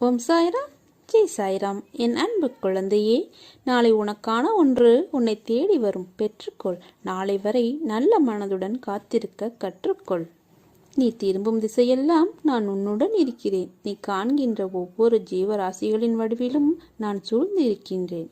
ஓம் சாய்ராம். ஜெய் சாய்ராம். என் அன்பு குழந்தையே நாளை உனக்கான ஒன்று உன்னை தேடி வரும். பெற்றுக்கொள். நாளை வரை நல்ல மனதுடன் காத்திருக்க கற்றுக்கொள். நீ திரும்பும் திசையெல்லாம் நான் உன்னுடன் இருக்கிறேன். நீ காண்கின்ற ஒவ்வொரு ஜீவராசிகளின் வடிவிலும் நான் சூழ்ந்திருக்கின்றேன்.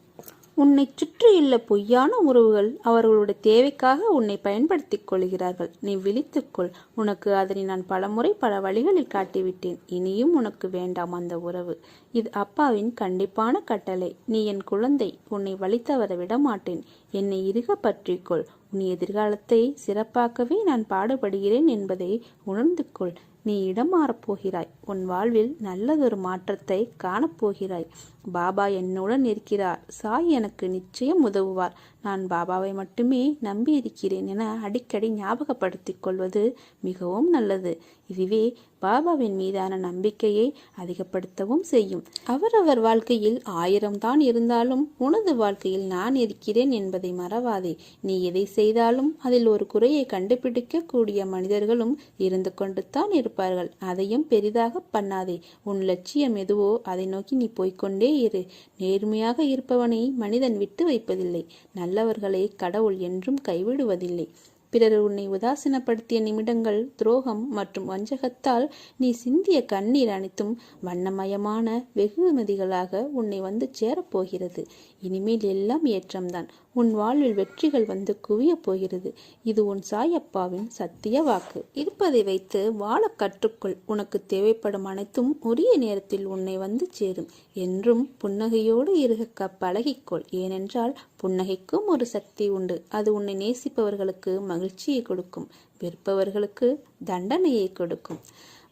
உன்னை சுற்றியுள்ள பொய்யான உறவுகள் அவர்களுடைய தேவைக்காக உன்னை பயன்படுத்திக் கொள்கிறார்கள். நீ விழித்துக்கொள் உனக்கு அதனை நான் பலமுறை பல வழிகளில் காட்டிவிட்டேன். இனியும் உனக்கு வேண்டாம் அந்த உறவு. இது அப்பாவின் கண்டிப்பான கட்டளை. நீ என் குழந்தை. உன்னை வழி தவற விட மாட்டேன் என்னை இறுக பற்றிக்கொள் உன் எதிர்காலத்தை சிறப்பாக்கவே நான் பாடுபடுகிறேன் என்பதை உணர்ந்து கொள். நீ இடம் மாறப் போகிறாய் உன் வாழ்வில் நல்லதொரு மாற்றத்தை காணப்போகிறாய். பாபா என்னுடன் இருக்கிறார். சாய் எனக்கு நிச்சயம் உதவுவார். நான் பாபாவை மட்டுமே நம்பி இருக்கிறேன் என அடிக்கடி ஞாபகப்படுத்திக் கொள்வது மிகவும் நல்லது. இதுவே பாபாவின் மீதான நம்பிக்கையை அதிகப்படுத்தவும் செய்யும். அவரவர் வாழ்க்கையில் ஆயிரம் தான் இருந்தாலும் உனது வாழ்க்கையில் நான் இருக்கிறேன் என்பதை மறவாதே. நீ எதை செய்தாலும் அதில் ஒரு குறையை கண்டுபிடிக்க கூடிய மனிதர்களும் இருந்து கொண்டு தான் இருப்பார்கள். அதையும் பெரிதாக பண்ணாதே. உன் லட்சியம் எதுவோ அதை நோக்கி நீ போய்கொண்டே இரு. நேர்மையாக இருப்பவனை மனிதன் விட்டு வைப்பதில்லை. நல்லவர்களை கடவுள் என்றும் கைவிடுவதில்லை. பிறர் உன்னை உதாசீனப்படுத்திய நிமிடங்கள் துரோகம் மற்றும் வஞ்சகத்தால் நீ சிந்திய கண்ணீர் அனைத்தும் வண்ணமயமான வெகுமதிகளாக உன்னை வந்து சேரப்போகிறது. இனிமேல் எல்லாம் ஏற்றம்தான். உன் வாழ்வில் வெற்றிகள் வந்து குவியப் போகிறது. இது உன் சாயப்பாவின் சத்திய வாக்கு. இருப்பதை வைத்து வாழ கற்றுக்கொள். உனக்கு தேவைப்படும் அனைத்தும் உரிய நேரத்தில் உன்னை வந்து சேரும். என்றும் புன்னகையோடு இருக்க பழகிக்கொள். ஏனென்றால் புன்னகைக்கும் ஒரு சக்தி உண்டு. அது உன்னை நேசிப்பவர்களுக்கு மகிழ்ச்சியை கொடுக்கும். வெறுப்பவர்களுக்கு தண்டனையை கொடுக்கும்.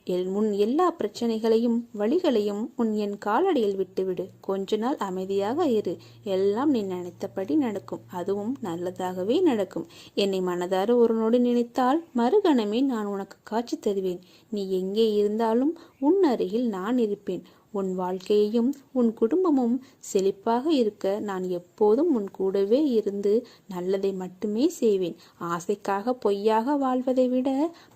எல் உன் எல்லா பிரச்சனைகளையும் வழிகளையும் உன் என் காலடியில் விட்டுவிடு. கொஞ்ச நாள் அமைதியாக இரு. எல்லாம் நீ நினைத்தபடி நடக்கும். அதுவும் நல்லதாகவே நடக்கும். என்னை மனதார ஒரு நொடி நினைத்தால் மறுகணமே நான் உனக்கு காட்சி தருவேன். நீ எங்கே இருந்தாலும் உன் அருகில் நான் இருப்பேன். உன் வாழ்க்கையையும் உன் குடும்பமும் செழிப்பாக இருக்க நான் எப்போதும் உன் கூடவே இருந்து நல்லதை மட்டுமே செய்வேன். ஆசைக்காக பொய்யாக வாழ்வதை விட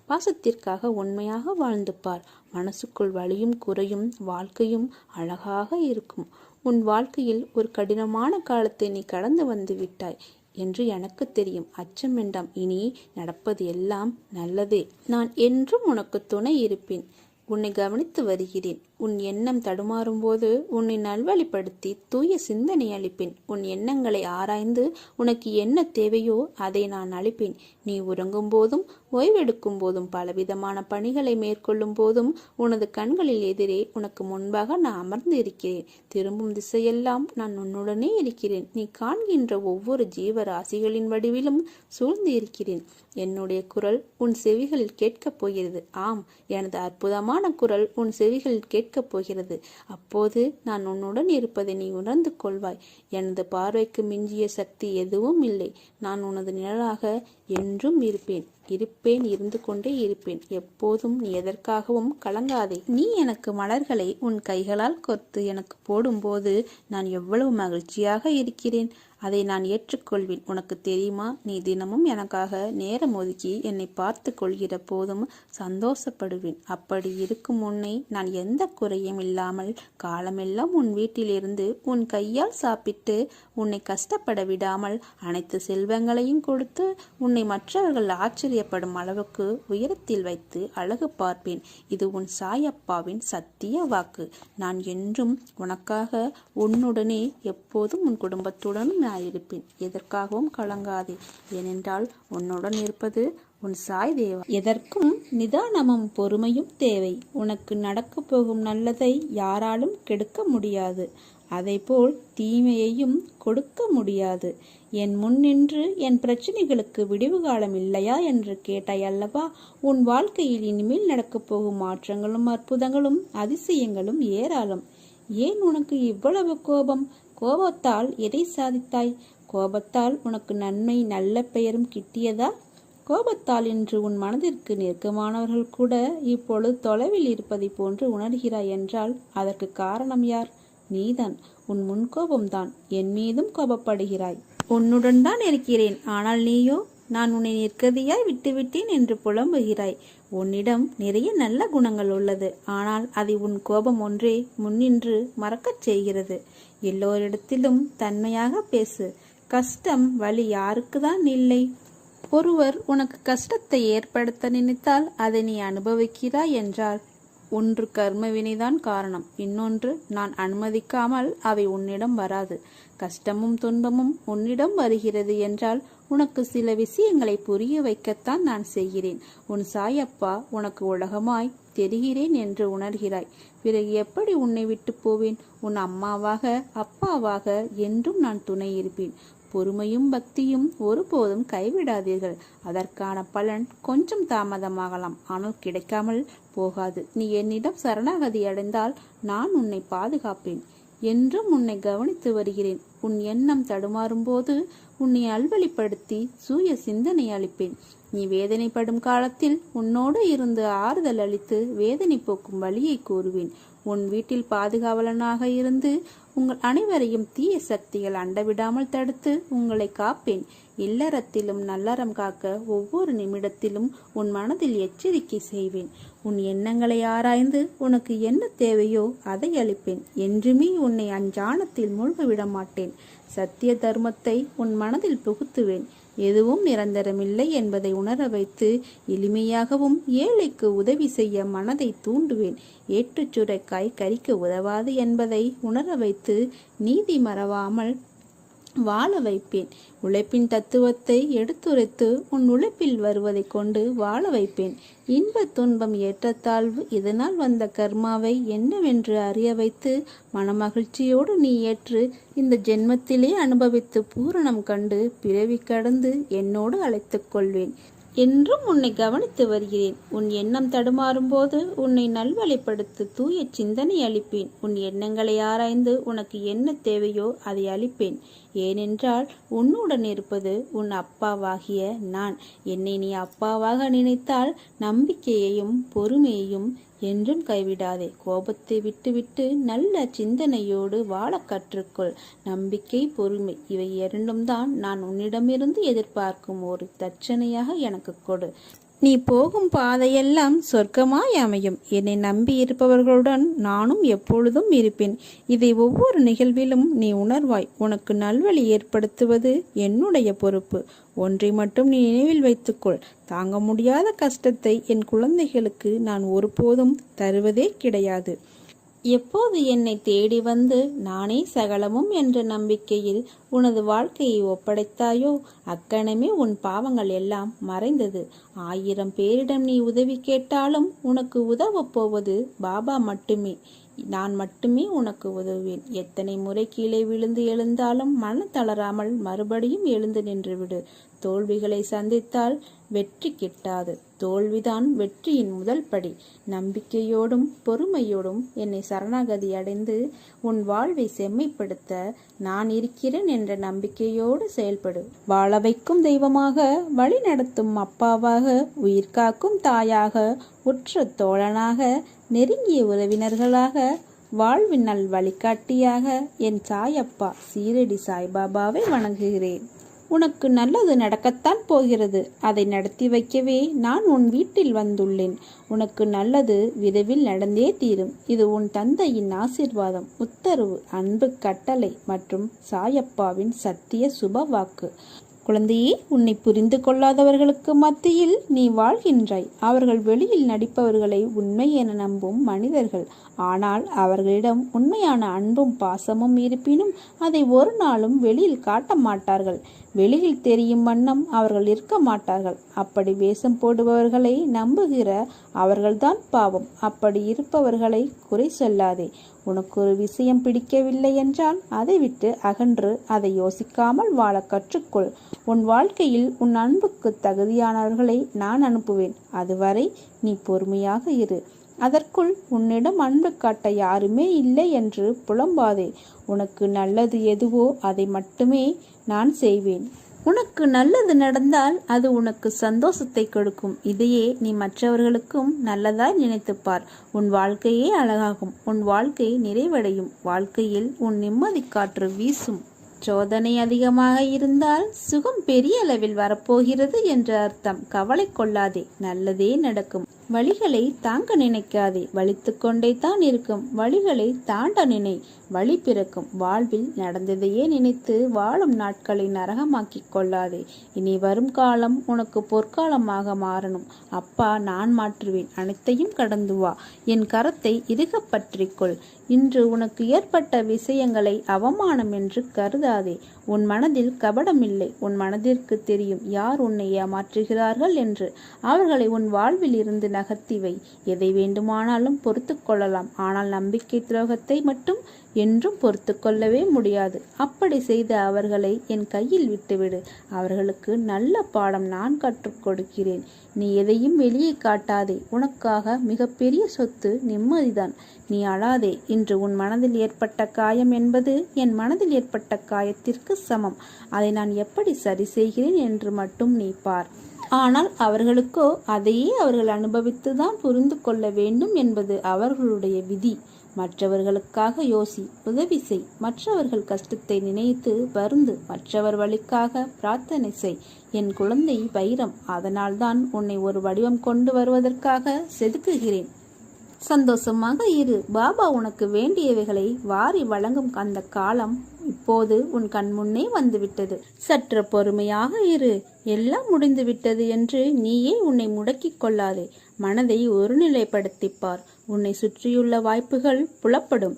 பாசத்திற்காக உண்மையாக வாழ்ந்து பார். மனசுக்குள் வலியும் குறையும் வாழ்க்கையும் அழகாக இருக்கும். உன் வாழ்க்கையில் ஒரு கடினமான காலத்தை நீ கடந்து வந்து விட்டாய் என்று எனக்கு தெரியும். அச்சம் வேண்டாம். இனி நடப்பது எல்லாம் நல்லதே. நான் என்றும் உனக்கு துணை இருப்பேன். உன்னை கவனித்து வருகிறேன். உன் எண்ணம் தடுமாறும்போது உன்னை நல்வழிப்படுத்தி தூய சிந்தனை அளிப்பேன். உன் எண்ணங்களை ஆராய்ந்து உனக்கு என்ன தேவையோ அதை நான் அளிப்பேன். நீ உறங்கும் போதும் ஓய்வெடுக்கும் போதும் பலவிதமான பணிகளை மேற்கொள்ளும் போதும் உனது கண்களில் எதிரே உனக்கு முன்பாக நான் அமர்ந்து இருக்கிறேன். திரும்பும் திசையெல்லாம் நான் உன்னுடனே இருக்கிறேன். நீ காண்கின்ற ஒவ்வொரு ஜீவராசிகளின் வடிவிலும் சூழ்ந்து இருக்கிறேன். என்னுடைய குரல் உன் செவிகளில் கேட்கப் போகிறது. ஆம் எனது அற்புதமான குரல் உன் செவிகளில் கேட்க கேட்கப் போகிறது. அப்போது நான் உன்னுடன் இருப்பதை நீ உணர்ந்து கொள்வாய். எனது பார்வைக்கு மிஞ்சிய சக்தி எதுவும் இல்லை. நான் உனது நிழலாக என்றும் இருப்பேன். இருப்பேன் இருந்து கொண்டே இருப்பேன். எப்போதும் நீ எதற்காகவும் கலங்காதே. நீ எனக்கு மலர்களை உன் கைகளால் கொத்து எனக்கு போடும்போது நான் எவ்வளவு மகிழ்ச்சியாக இருக்கிறேன். அதை நான் ஏற்றுக்கொள்வேன். உனக்கு தெரியுமா? நீ தினமும் எனக்காக நேரம் ஒதுக்கி என்னை பார்த்து கொள்கிற போதும் சந்தோஷப்படுவேன். அப்படி இருக்கும் உன்னை நான் எந்த குறையும் இல்லாமல் காலமெல்லாம் உன் வீட்டிலிருந்து உன் கையால் சாப்பிட்டு உன்னை கஷ்டப்பட விடாமல் அனைத்து செல்வங்களையும் கொடுத்து உன்னை மற்றவர்கள் ஆச்சரியப்படும் அளவுக்கு உயரத்தில் வைத்து அழகு பார்ப்பேன். இது உன் சாயப்பாவின் சத்திய வாக்கு. நான் என்றும் உனக்காக உன்னுடனே எப்போதும் உன் குடும்பத்துடனும் நான் இருப்பேன் எதற்காகவும் கலங்காதே. ஏனென்றால் உன்னுடன் இருப்பது உன் சாய் தேவா. எதற்கும் நிதானமும் பொறுமையும் தேவை. உனக்கு நடக்கப் போகும் நல்லதை யாராலும் கெடுக்க முடியாது. அதைப்போல் தீமையையும் கொடுக்க முடியாது. என் முன் நின்று என் பிரச்சனைகளுக்கு விடிவு காலம் இல்லையா என்று கேட்டாய் அல்லவா? உன் வாழ்க்கையில் இனிமேல் நடக்கப் போகும் மாற்றங்களும் அற்புதங்களும் அதிசயங்களும் ஏராளம். ஏன் உனக்கு இவ்வளவு கோபம்? கோபத்தால் எதை சாதித்தாய்? கோபத்தால் உனக்கு நன்மை நல்ல பெயரும் கிட்டியதா? கோபத்தால் இன்று உன் மனதிற்கு நெருக்கமானவர்கள் கூட இப்பொழுது தொலைவில் இருப்பதை போன்று உணர்கிறாய் என்றால் அதற்கு காரணம் யார்? நீதான். உன் முன்கோபம்தான். என் மீதும் கோபப்படுகிறாய். உன்னுடன் தான் இருக்கிறேன். ஆனால் நீயோ நான் உன்னை நிற்கதியாய் விட்டுவிட்டேன் என்று புலம்புகிறாய். உன்னிடம் நிறைய நல்ல குணங்கள் உள்ளது. ஆனால் அதை உன் கோபம் ஒன்றே முன்னின்று மறக்கச் செய்கிறது. எல்லோரிடத்திலும் தன்மையாக பேசு. கஷ்டம் வலி யாருக்குதான் இல்லை. ஒருவர் உனக்கு கஷ்டத்தை ஏற்படுத்த நினைத்தால் அதை நீ அனுபவிக்கிறாய் என்றால் ஒன்று கர்மவினைதான் காரணம். இன்னொன்று நான் அனுமதிக்காமல் அவை உன்னிடம் வராது. கஷ்டமும் துன்பமும் உன்னிடம் வருகிறது என்றால் உனக்கு சில விஷயங்களை புரிய வைக்கத்தான் நான் செய்கிறேன். உன் சாயப்பா உனக்கு உலகமாய் தெரிகிறேன் என்று உணர்கிறாய். பிறகு எப்படி உன்னை விட்டு போவேன்? உன் அம்மாவாக அப்பாவாக என்றும் நான் துணை இருப்பேன். பொறுமையும் பக்தியும் ஒருபோதும் கைவிடாதீர்கள். அதற்கான பலன் கொஞ்சம் தாமதமாகலாம். ஆனால் கிடைக்காமல் போகாது. நீ என்னிடம் சரணாகதி அடைந்தால் நான் உன்னை பாதுகாப்பேன். என்றும் உன்னை கவனித்து வருகிறேன். உன் எண்ணம் தடுமாறும் போது உன்னை அல்வழிப்படுத்தி சூய சிந்தனை அளிப்பேன். நீ வேதனைப்படும் காலத்தில் உன்னோடு இருந்து ஆறுதல் அளித்து வேதனை போக்கும் வழியை கூறுவேன். உன் வீட்டில் பாதுகாவலனாக இருந்து உங்கள் அனைவரையும் தீய சக்திகள் அண்டவிடாமல் தடுத்து உங்களை காப்பேன். இல்லறத்திலும் நல்லறம் காக்க ஒவ்வொரு நிமிடத்திலும் உன் மனதில் எச்சரிக்கை செய்வேன். உன் எண்ணங்களை ஆராய்ந்து உனக்கு என்ன தேவையோ அதை அளிப்பேன். என்றுமே உன்னை அஞ்ஞானத்தில் மூழ்க விட மாட்டேன் சத்திய தர்மத்தை உன் மனதில் புகுத்துவேன். எதுவும் நிரந்தரமில்லை என்பதை உணர வைத்து எளிமையாகவும் ஏழைக்கு உதவி செய்ய மனதை தூண்டுவேன். ஏற்றுச் சுரைக்காய் கறிக்க உதவாது என்பதை உணர வைத்து நீதி மறவாமல் வாழ வைப்பேன். உழைப்பின் தத்துவத்தை எடுத்துரைத்து உன் உழைப்பில் வருவதைக் கொண்டு வாழ வைப்பேன். இன்ப துன்பம் ஏற்றத்தாழ்வு இதனால் வந்த கர்மாவை என்னவென்று அறிய வைத்து மனமகிழ்ச்சியோடு நீ ஏற்று இந்த ஜென்மத்திலே அனுபவித்து பூரணம் கண்டு பிறவி கடந்து என்னோடு அழைத்துக் கொள்வேன். என்றும் உன்னை கவனித்து வருகிறேன். உன் எண்ணம் தடுமாறும் போது உன்னை நல்வழிப்படுத்த தூய சிந்தனை அளிப்பேன். உன் எண்ணங்களை ஆராய்ந்து உனக்கு என்ன தேவையோ அதை அளிப்பேன். ஏனென்றால் உன்னுடன் இருப்பது உன் அப்பாவாகிய நான். என்னை நீ அப்பாவாக நினைத்தால் நம்பிக்கையையும் பொறுமையையும் என்றும் கைவிடாதே. கோபத்தை விட்டுவிட்டு நல்ல சிந்தனையோடு வாழ கற்றுக்கொள். நம்பிக்கை பொறுமை இவை இரண்டும் தான் நான் உன்னிடமிருந்து எதிர்பார்க்கும் ஒரு தட்சணையாக எனக்கு கொடு. நீ போகும் பாதையெல்லாம் சொர்க்கமாய் அமையும். என்னை நம்பி இருப்பவர்களுடன் நானும் எப்பொழுதும் இருப்பேன். இதை ஒவ்வொரு நிகழ்விலும் நீ உணர்வாய். உனக்கு நல்வழி ஏற்படுத்துவது என்னுடைய பொறுப்பு. ஒன்றை மட்டும் நீ நினைவில் வைத்துக்கொள். தாங்க முடியாத கஷ்டத்தை என் குழந்தைகளுக்கு நான் ஒருபோதும் தருவதே கிடையாது. எப்போது என்னை தேடி வந்து நானே சகலமும் என்ற நம்பிக்கையில் உனது வாழ்க்கையை ஒப்படைத்தாயோ? அக்கணமே உன் பாவங்கள் எல்லாம் மறைந்தது. ஆயிரம் பேரிடம் நீ உதவி கேட்டாலும் உனக்கு உதவப் போவது பாபா மட்டுமே. நான் மட்டுமே உனக்கு உதவுவேன். எத்தனை முறை கீழே விழுந்து எழுந்தாலும் மன தளராமல் மறுபடியும் எழுந்து நின்றுவிடு தோல்விகளை சந்தித்தால் வெற்றி கிட்டாது. தோல்விதான் வெற்றியின் முதல் படி. நம்பிக்கையோடும் பொறுமையோடும் என்னை சரணாகதி அடைந்து உன் வாழ்வை செம்மைப்படுத்த நான் இருக்கிறேன் என்ற நம்பிக்கையோடு செயல்படு. வாழ வைக்கும் தெய்வமாக வழி நடத்தும் அப்பாவாக உயிர் காக்கும் தாயாக உற்ற தோழனாக நெருங்கிய உறவினர்களாக வாழ்வின் நல் வழிகாட்டியாக என் சாயப்பா சீரடி சாய்பாபாவை வணங்குகிறேன். உனக்கு நல்லது நடக்கத்தான் போகிறது. அதை நடத்தி வைக்கவே நான் உன் வீட்டில் வந்துள்ளேன். உனக்கு நல்லது விரைவில் நடந்தே தீரும். இது உன் தந்தையின் ஆசிர்வாதம். உத்தரவு அன்பு கட்டளை மற்றும் சாயப்பாவின் சத்திய சுப வாக்கு குழந்தையே உன்னை புரிந்து கொள்ளாதவர்களுக்கு மத்தியில் நீ வாழ்கின்றாய். அவர்கள் வெளியில் நடிப்பவர்களை உண்மை என நம்பும் மனிதர்கள். ஆனால் அவர்களிடம் உண்மையான அன்பும் பாசமும் இருப்பினும் அதை ஒரு நாளும் வெளியில் காட்ட மாட்டார்கள். வெளியில் தெரியும் வண்ணம் அவர்கள் இருக்க மாட்டார்கள். அப்படி வேஷம் போடுபவர்களை நம்புகிற அவர்கள்தான் பாவம். அப்படி இருப்பவர்களை குறை சொல்லாதே. உனக்கு ஒரு விஷயம் பிடிக்கவில்லை என்றால் அதை விட்டு அகன்று அதை யோசிக்காமல் வாழ கற்றுக்கொள். உன் வாழ்க்கையில் உன் அன்புக்கு தகுதியானவர்களை நான் அனுப்புவேன். அதுவரை நீ பொறுமையாக இரு. அதற்குள் உன்னிடம் அன்பு காட்ட யாருமே இல்லை என்று புலம்பாதே. உனக்கு நல்லது எதுவோ அதை மட்டுமே நான் செய்வேன். உனக்கு நல்லது நடந்தால் அது உனக்கு சந்தோஷத்தை கொடுக்கும். இதையே நீ மற்றவர்களுக்கும் நல்லதாய் நினைத்துப்பார். உன் வாழ்க்கையே அழகாகும். உன் வாழ்க்கை நிறைவடையும். வாழ்க்கையில் உன் நிம்மதி காற்று வீசும். சோதனை அதிகமாக இருந்தால் சுகம் பெரிய அளவில் வரப்போகிறது என்ற அர்த்தம். கவலை கொள்ளாதே. நல்லதே நடக்கும். வழிகளை தாங்க நினைக்காதே. வலித்து கொண்டே தான் இருக்கும். வழிகளை தாண்ட நினை. வழி பிறக்கும். வாழ்வில் நடந்ததையே நினைத்து வாழும் நாட்களை நரகமாக்கிக் கொள்ளாதே. இனி வரும் காலம் உனக்கு பொற்காலமாக மாறணும். அப்பா நான் மாற்றுவேன். அனைத்தையும் கடந்து வா. என் கரத்தை இறுகப் பற்றிக்கொள் இன்று உனக்கு ஏற்பட்ட விஷயங்களை அவமானம் என்று கருதாதே. உன் மனதில் கபடமில்லை. உன் மனதிற்கு தெரியும் யார் உன்னை ஏமாற்றுகிறார்கள் என்று. அவர்களை உன் வாழ்வில் இருந்து நகர்த்தி எதை வேண்டுமானாலும் பொறுத்து கொள்ளலாம். ஆனால் நம்பிக்கை துரோகத்தை மட்டும் என்றும் பொறுத்து கொள்ளவே முடியாது. அப்படி செய்த அவர்களை என் கையில் விட்டுவிடு. அவர்களுக்கு நல்ல பாடம் நான் கற்றுக் கொடுக்கிறேன். நீ எதையும் வெளியே காட்டாதே. உனக்காக மிகப்பெரிய சொத்து நிம்மதிதான். நீ அழாதே. இன்று உன் மனதில் ஏற்பட்ட காயம் என்பது என் மனதில் ஏற்பட்ட காயத்திற்கு சமம். அதை நான் எப்படி சரி செய்கிறேன் என்று மட்டும் நீ பார். ஆனால் அவர்களுக்கோ அதையே அவர்கள் அனுபவித்துதான் புரிந்து கொள்ள வேண்டும் என்பது அவர்களுடைய விதி. மற்றவர்களுக்காக யோசி உதவி செய். மற்றவர்கள் கஷ்டத்தை நினைத்து வருந்து மற்றவர் வழிக்காக பிரார்த்தனை செய். என் குழந்தை வைரம் அதனால்தான் உன்னை ஒரு வடிவம் கொண்டு வருவதற்காக செதுக்குகிறேன். சந்தோஷமாக இரு. பாபா உனக்கு வேண்டியவைகளை வாரி வழங்கும் அந்த காலம் இப்போது உன் கண் முன்னே வந்துவிட்டது. சற்று பொறுமையாக இரு. எல்லாம் முடிந்து விட்டது என்று நீயே உன்னை முடக்கிக் கொள்ளாதே. மனதை ஒருநிலைப்படுத்திப்பார். உன்னை சுற்றியுள்ள வாய்ப்புகள் புலப்படும்.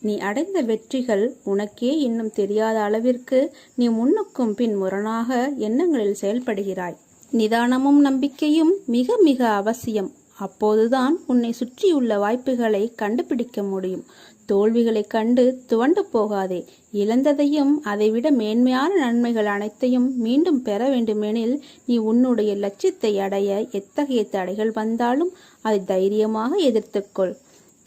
நீ அடைந்த வெற்றிகள் உனக்கே இன்னும் தெரியாத அளவிற்கு நீ முன்னுக்கும் பின் முரணாக எண்ணங்களில் செயல்படுகிறாய். நிதானமும் நம்பிக்கையும் மிக மிக அவசியம். அப்போதுதான் உன்னை சுற்றியுள்ள வாய்ப்புகளை கண்டுபிடிக்க முடியும். தோல்விகளை கண்டு துவண்டு போகாதே. இழந்ததையும் அதைவிட மேன்மையான நன்மைகள் அனைத்தையும் மீண்டும் பெற வேண்டுமெனில் நீ உன்னுடைய லட்சியத்தை அடைய எத்தகைய தடைகள் வந்தாலும் அதை தைரியமாக எதிர்த்துக்கொள்.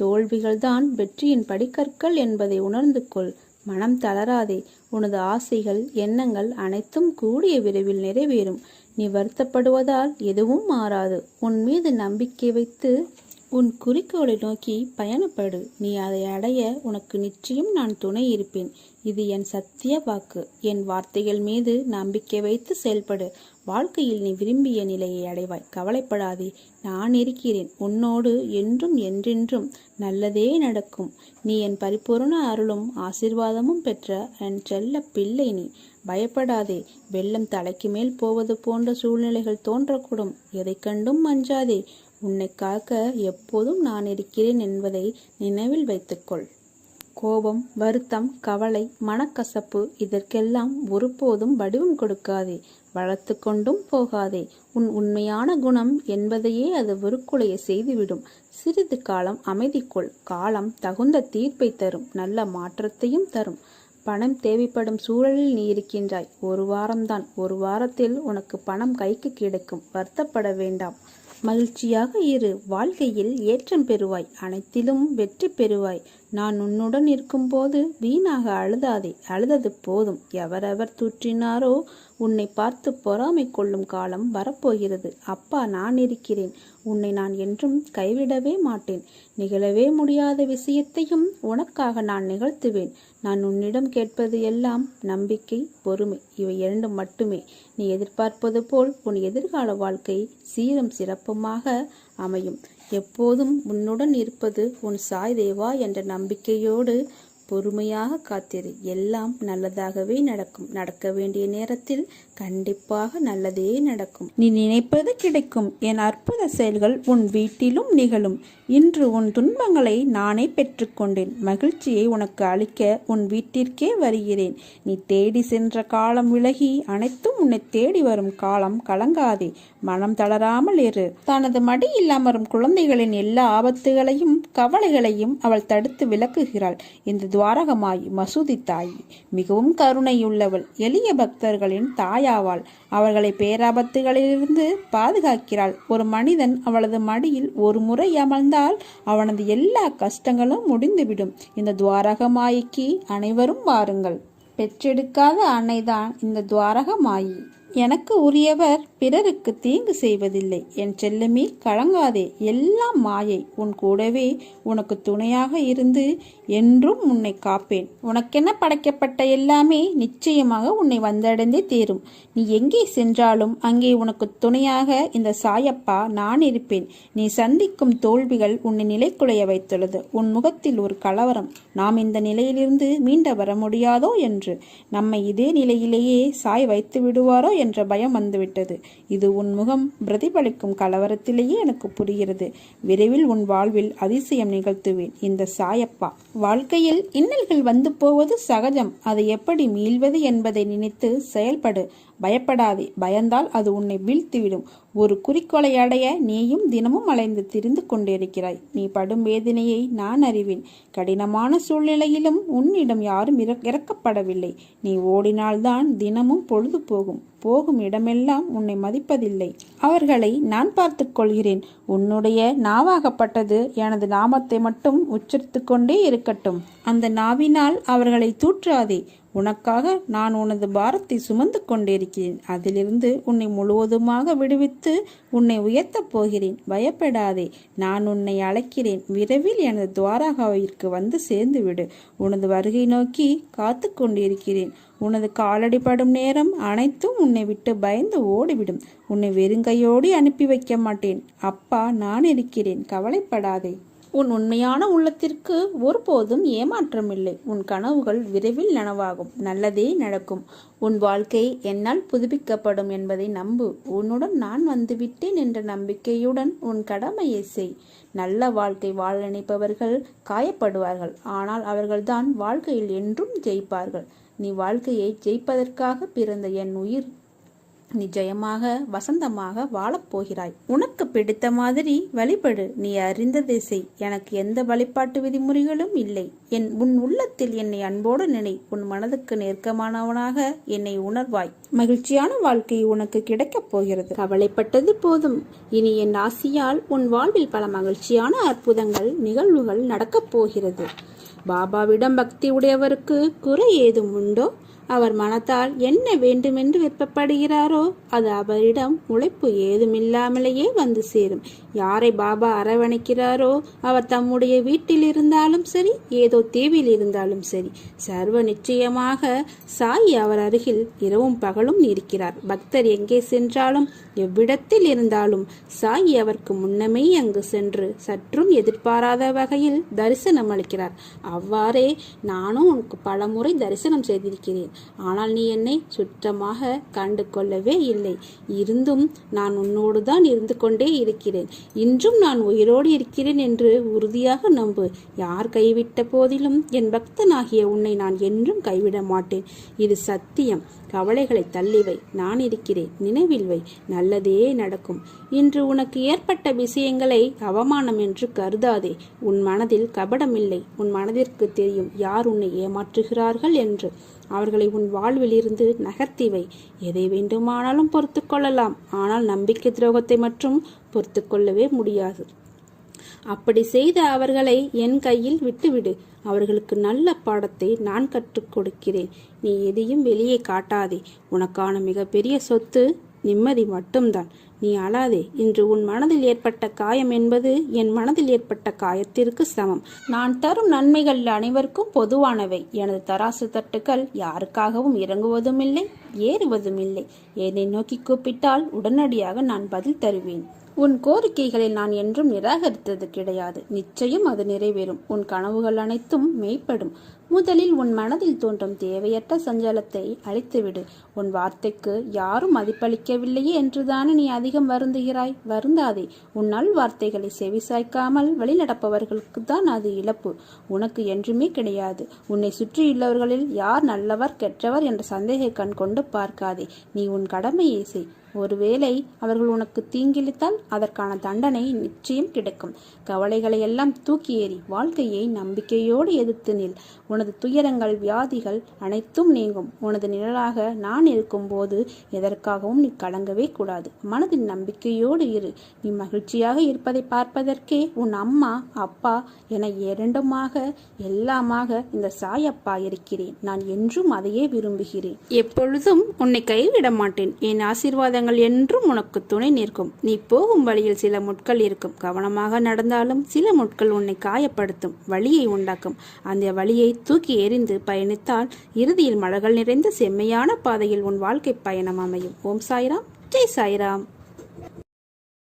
தோல்விகள்தான் வெற்றியின் படிக்கற்கள் என்பதை உணர்ந்து கொள். மனம் தளராதே. உனது ஆசைகள் எண்ணங்கள் அனைத்தும் கூடிய விரைவில் நிறைவேறும். நீ வருத்தப்படுவதால் எதுவும் மாறாது. உன் மீது நம்பிக்கை வைத்து உன் குறிக்கோளை நோக்கி பயணப்படு. நீ அதை அடைய உனக்கு நிச்சயம் நான் துணை இருப்பேன். இது என் சத்திய வாக்கு. என் வார்த்தைகள் மீது நம்பிக்கை வைத்து செயல்படு. வாழ்க்கையில் நீ விரும்பிய நிலையை அடைவாய். கவலைப்படாதே. நான் இருக்கிறேன். உன்னோடு என்றும் என்றென்றும். நல்லதே நடக்கும். நீ என் பரிபூரண அருளும் ஆசிர்வாதமும் பெற்ற என் செல்ல பிள்ளை நீ. பயப்படாதே. வெள்ளம் தலைக்கு மேல் போவது போன்ற சூழ்நிலைகள் தோன்றக்கூடும். எதைக் கண்டும் அஞ்சாதே உன்னை காக்க எப்போதும் நான் இருக்கிறேன் என்பதை நினைவில் வைத்துக்கொள். கோபம் வருத்தம் கவலை மனக்கசப்பு இதற்கெல்லாம் ஒருபோதும் வடிவம் கொடுக்காதே. வளர்த்து கொண்டும் போகாதே. உன் உண்மையான குணம் என்பதையே அது வெறுக்குலைய செய்துவிடும். சிறிது காலம் அமைதிக்குள் காலம் தகுந்த தீர்ப்பை தரும் நல்ல மாற்றத்தையும் தரும். பணம் தேவைப்படும் சூழலில் நீ இருக்கின்றாய். ஒரு வாரம்தான். ஒரு வாரத்தில் உனக்கு பணம் கைக்கு கிடைக்கும். வருத்தப்பட வேண்டாம். மகிழ்ச்சியாக இரு. வாழ்க்கையில் ஏற்றம் பெறுவாய். அனைத்திலும் வெற்றி பெறுவாய். நான் உன்னுடன் இருக்கும்போது வீணாக அழுதாதே. அழுதது போதும். எவரெவர் தூற்றினாரோ உன்னை பார்த்து பொறாமை கொள்ளும் காலம் வரப்போகிறது. அப்பா நான் இருக்கிறேன். உன்னை நான் என்றும் கைவிடவே மாட்டேன். நிகழவே முடியாத விஷயத்தையும் உனக்காக நான் நிகழ்த்துவேன். நான் உன்னிடம் கேட்பது எல்லாம் நம்பிக்கை பொறுமை. இவை இரண்டும் மட்டுமே. நீ எதிர்பார்ப்பது போல் உன் எதிர்கால வாழ்க்கை சீரும் சிறப்புமாக அமையும். எப்போதும் உன்னுடன் இருப்பது உன் சாய் தேவா என்ற நம்பிக்கையோடு பொறுமையாக காத்திரு. எல்லாம் நல்லதாகவே நடக்கும். நடக்க வேண்டிய நேரத்தில் கண்டிப்பாக நல்லதே நடக்கும். நீ நினைப்பது கிடைக்கும். என் அற்புத செயல்கள் உன் வீட்டிலும் நிகழும். இன்று உன் துன்பங்களை நானே பெற்றுக்கொண்டேன். மகிழ்ச்சியை உனக்கு அளிக்க உன் வீட்டிற்கே வருகிறேன். நீ தேடி சென்ற காலம் விலகி அனைத்தும் உன்னை தேடி வரும் காலம் கலங்காதே. மனம் தளராமல் இரு. தனது மடியில் அமரும் குழந்தைகளின் எல்லா ஆபத்துகளையும் கவலைகளையும் அவள் தடுத்து விளக்குகிறாள். இந்த துவாரகமாய் மசூதி தாய் மிகவும் கருணையுள்ளவள். எளிய பக்தர்களின் தாயாவாள். அவர்களை பேராபத்துகளிலிருந்து பாதுகாக்கிறாள். ஒரு மனிதன் அவளது மடியில் ஒரு முறை அமர்ந்தால் அவனது எல்லா கஷ்டங்களும் முடிந்துவிடும். இந்த துவாரகமாயிக்கு அனைவரும் வாருங்கள். பெற்றெடுக்காத அன்னைதான் இந்த துவாரகமாயி. எனக்கு உரியவர் பிறருக்கு தீங்கு செய்வதில்லை. என் செல்லமே கலங்காதே. எல்லாம் மாயை உன் கூடவே உனக்கு துணையாக இருந்து என்றும் உன்னை காப்பேன். உனக்கென படைக்கப்பட்ட எல்லாமே நிச்சயமாக உன்னை வந்தடைந்தே தீரும். நீ எங்கே சென்றாலும் அங்கே உனக்கு துணையாக இந்த சாயப்பா நான் இருப்பேன். நீ சந்திக்கும் தோல்விகள் உன்னை நிலைக்குலைய வைத்துள்ளது. உன் முகத்தில் ஒரு கலவரம். நாம் இந்த நிலையிலிருந்து மீண்ட வர முடியாதோ என்று. நம்மை இதே நிலையிலேயே சாய் வைத்து விடுவாரோ என்ற பயம் வந்துவிட்டது. இது உன் முகம் பிரதிபலிக்கும் கலவரத்திலேயே எனக்கு புரிகிறது. விரைவில் உன் வாழ்வில் அதிசயம் நிகழ்த்துவேன். இந்த சாயப்பா வாழ்க்கையில் இன்னல்கள் வந்து போவது சகஜம். அதை எப்படி மீள்வது என்பதை நினைத்து செயல்படு. பயப்படாதே. பயந்தால் அது உன்னை வீழ்த்திவிடும். ஒரு குறிக்கோளை அடைய நீயும் தினமும் அலைந்து திரிந்து கொண்டிருக்கிறாய். நீ படும் வேதனையை நான் அறிவேன். கடினமான சூழ்நிலையிலும் உன்னிடம் யாரும் இற- இறக்கப்படவில்லை. நீ ஓடினால்தான் தினமும் பொழுது போகும். போகும் இடமெல்லாம் உன்னை மதிப்பதில்லை. அவர்களை நான் பார்த்து கொள்கிறேன். உன்னுடைய நாவாகப்பட்டது எனது நாமத்தை மட்டும் உச்சரித்து கொண்டே இருக்கட்டும். அந்த நாவினால் அவர்களை தூற்றாதே. உனக்காக நான் உனது பாரத்தை சுமந்து கொண்டிருக்கிறேன். அதிலிருந்து உன்னை முழுவதுமாக விடுவித்து உன்னை உயர்த்தப் போகிறேன். பயப்படாதே நான் உன்னை அழைக்கிறேன். விரைவில் எனது துவாராகாவிற்கு வந்து சேர்ந்து விடு உனது வருகை நோக்கி காத்து கொண்டிருக்கிறேன். உனது காலடிப்படும் நேரம் அனைத்தும் உன்னை விட்டு பயந்து ஓடிவிடும். உன்னை வெறுங்கையோடு அனுப்பி வைக்க மாட்டேன். அப்பா நான் இருக்கிறேன். கவலைப்படாதே. உன் உண்மையான உள்ளத்திற்கு ஒருபோதும் ஏமாற்றமில்லை. உன் கனவுகள் விரைவில் நனவாகும். நல்லதே நடக்கும். உன் வாழ்க்கை என்னால் புதுப்பிக்கப்படும் என்பதை நம்பு. உன்னுடன் நான் வந்துவிட்டேன் என்ற நம்பிக்கையுடன் உன் கடமையை செய். நல்ல வாழ்க்கை வாழ நினைப்பவர்கள் காயப்படுவார்கள். ஆனால் அவர்கள்தான் வாழ்க்கையில் என்றும் ஜெயிப்பார்கள். நீ வாழ்க்கையை ஜெயிப்பதற்காக பிறந்த என் உயிர் நிச்சயமாக வசந்தமாக வாழப்போகிறாய் உனக்கு பிடித்த மாதிரி வழிபடு. நீ அறிந்ததை செய். எனக்கு எந்த வழிபாட்டு விதிமுறைகளும் இல்லை. என் உன் உள்ளத்தில் என்னை அன்போடு நினை. உன் மனதுக்கு நெருக்கமானவனாக என்னை உணர்வாய். மகிழ்ச்சியான வாழ்க்கை உனக்கு கிடைக்கப் போகிறது. கவலைப்பட்டது போதும். இனி என் ஆசியால் உன் வாழ்வில் பல மகிழ்ச்சியான அற்புதங்கள் நிகழ்வுகள் நடக்கப் போகிறது. பாபாவிடம் பக்தி உடையவருக்கு குறை ஏதும் உண்டோ? அவர் மனத்தால் என்ன வேண்டுமென்று விருப்பப்படுகிறாரோ அது அவரிடம் உழைப்பு ஏதுமில்லாமலேயே வந்து சேரும். யாரை பாபா அரவணைக்கிறாரோ அவர் தம்முடைய வீட்டில் இருந்தாலும் சரி ஏதோ தீவில் இருந்தாலும் சரி சர்வ நிச்சயமாக சாய் அவர் அருகில் இரவும் பகலும் இருக்கிறார். பக்தர் எங்கே சென்றாலும் எவ்விடத்தில் இருந்தாலும் சாய் அவருக்கு முன்னமே அங்கு சென்று சற்றும் எதிர்பாராத வகையில் தரிசனம் அளிக்கிறார் அவ்வாறே நானும் உனக்கு பலமுறை தரிசனம் செய்திருக்கிறேன். ஆனால் நீ என்னை சுத்தமாக கண்டு கொள்ளவே இல்லை. இருந்தும் நான் உன்னோடு தான் இருந்து கொண்டே இருக்கிறேன். இன்றும் நான் உயிரோடு இருக்கிறேன் என்று உறுதியாக நம்பு. யார் கைவிட்ட போதிலும் என் பக்தனாகிய உன்னை நான் என்றும் கைவிட மாட்டேன். இது சத்தியம். கவலைகளை தள்ளிவை. நான் இருக்கிறேன் நினைவில் வை. நல்லதே நடக்கும். இன்று உனக்கு ஏற்பட்ட விஷயங்களை அவமானம் என்று கருதாதே. உன் மனதில் கபடமில்லை. உன் மனதிற்கு தெரியும் யார் உன்னை ஏமாற்றுகிறார்கள் என்று. அவர்களை உன் வாழ்விலிருந்து நகர்த்திவை எதை வேண்டுமானாலும் பொறுத்து கொள்ளலாம். ஆனால் நம்பிக்கை துரோகத்தை மட்டும் பொறுத்து கொள்ளவே முடியாது. அப்படி செய்த அவர்களை என் கையில் விட்டுவிடு. அவர்களுக்கு நல்ல பாடத்தை நான் கற்றுக் கொடுக்கிறேன். நீ எதையும் வெளியே காட்டாதே. உனக்கான மிகப்பெரிய சொத்து நிம்மதி மட்டும்தான். நீ அழாதே. இன்று உன் மனதில் ஏற்பட்ட காயம் என்பது என் மனதில் ஏற்பட்ட காயத்திற்கு சமம். நான் தரும் நன்மைகள் அனைவருக்கும் பொதுவானவை. எனது தராசு தட்டுக்கள் யாருக்காகவும் இறங்குவதும் இல்லை ஏறுவதும் இல்லை என்னை நோக்கி கூப்பிட்டால் உடனடியாக நான் பதில் தருவேன். உன் கோரிக்கைகளை நான் என்றும் நிராகரித்தது கிடையாது. நிச்சயம் அது நிறைவேறும். உன் கனவுகள் அனைத்தும் மெய்ப்படும். முதலில் உன் மனதில் தோன்றும் தேவையற்ற சஞ்சலத்தை அழித்துவிடு. உன் வார்த்தைக்கு யாரும் மதிப்பளிக்கவில்லையே என்றுதானே நீ அதிகம் வருந்துகிறாய்? வருந்தாதே. உன் நல் வார்த்தைகளை செவிசாய்க்காமல் வழிநடப்பவர்களுக்கு தான் அது இழப்பு. உனக்கு என்றுமே கிடையாது. உன்னை சுற்றியுள்ளவர்களில் யார் நல்லவர் கெட்டவர் என்ற சந்தேக கண் கொண்டு பார்க்காதே. நீ உன் கடமையை செய். ஒருவேளை அவர்கள் உனக்கு தீங்கிழித்தால் அதற்கான தண்டனை நிச்சயம் கிடைக்கும். கவலைகளை எல்லாம் தூக்கி ஏறி வாழ்க்கையை நம்பிக்கையோடு எதிர்த்து நில். உனது துயரங்கள் வியாதிகள் அனைத்தும் நீங்கும். உனது நிழலாக நான் இருக்கும்போது எதற்காகவும் நீ கலங்கவே கூடாது. மனதில் நம்பிக்கையோடு இரு. நீ மகிழ்ச்சியாக இருப்பதை பார்ப்பதற்கே உன் அம்மா அப்பா என இரண்டுமாக எல்லாமாக இந்த சாயப்பா இருக்கிறேன். நான் என்றும் அதையே விரும்புகிறேன். எப்பொழுதும் உன்னை கைவிட மாட்டேன். என் ஆசீர்வாதம் ஆசீர்வாதங்கள் என்றும் உனக்கு துணை நிற்கும். நீ போகும் வழியில் சில முட்கள் இருக்கும். கவனமாக நடந்தாலும் சில முட்கள் உன்னை காயப்படுத்தும் வழியை உண்டாக்கும். அந்த வழியை தூக்கி எறிந்து பயணித்தால் இறுதியில் மலர்கள் நிறைந்த செம்மையான பாதையில் உன் வாழ்க்கை பயணம் அமையும். ஓம் சாய்ராம். ஜெய் சாய்ராம்.